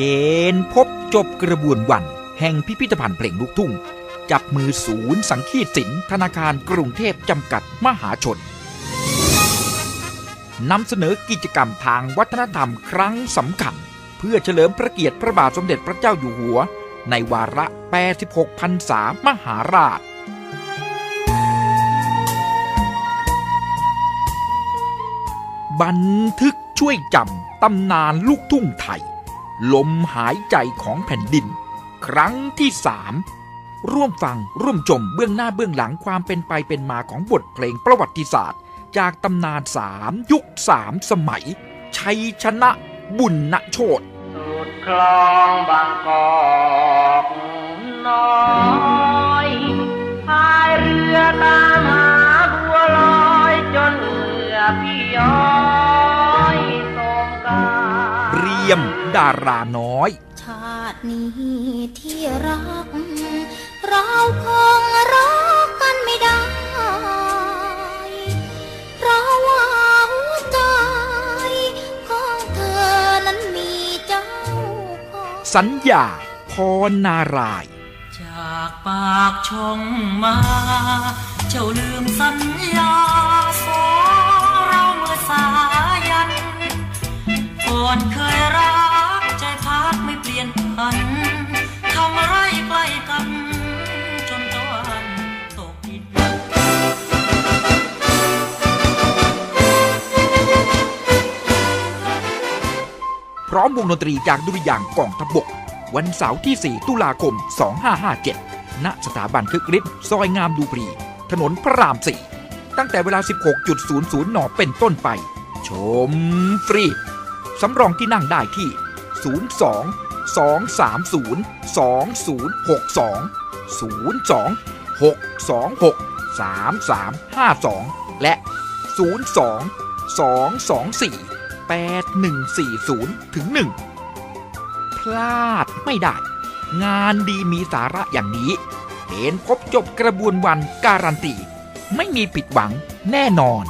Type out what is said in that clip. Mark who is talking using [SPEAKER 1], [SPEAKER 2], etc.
[SPEAKER 1] เกณฑ์พบจบกระบวนวัน แห่งพิพิธภัณฑ์เพลงลูกทุ่ง จับมือศูนย์สังคีตสินธนาคารกรุงเทพจำกัดมหาชนนำเสนอกิจกรรมทางวัฒนธรรมครั้งสำคัญ เพื่อเฉลิมพระเกียรติพระบาทสมเด็จพระเจ้าอยู่หัว ในวาระ 86พรรษามหาราช บันทึกช่วยจำตำนานลูกทุ่งไทย ลมหายใจของแผ่นดิน ครั้งที่สามร่วมฟังร่วมชมเบื้องหน้าเบื้องหลังความเป็นไปเป็นมาของบทเพลงประวัติศาสตร์ จากตำนานสามยุคสามสมัย ชัยชนะบุญณโชต
[SPEAKER 2] สุดคลองบางกอก ยม
[SPEAKER 1] ดาราน้อย
[SPEAKER 3] ชาตินี้ที่รัก เราคงรักกันไม่ได้ เพราะว่าหัวใจของเธอนั้นมีเจ้าของ
[SPEAKER 1] สัญญาพรนารายณ์
[SPEAKER 4] จากปากช่องมา เจ้าลืมสัญญา นพันทำอะไรใกล้กันจนตะวันตกดิน
[SPEAKER 1] พร้อมวงดนตรีจากดุริยางกองทบก วันเสาร์ที่ 4 ตุลาคม 2557 ณ สถาบันคึกฤทธิ์ซอยงามดูปรี ถนนพระราม 4 ตั้งแต่เวลา 16.00 หนเป็นต้นไป ชมฟรี สำรองที่นั่งได้ที่ 02 230 2062 02 626 3352 และ 02 224 8140ถึง1พลาดไม่ได้ งานดีมีสาระอย่างนี้เห็นพบจบกระบวนวันการันตี ไม่มีผิดหวังแน่นอน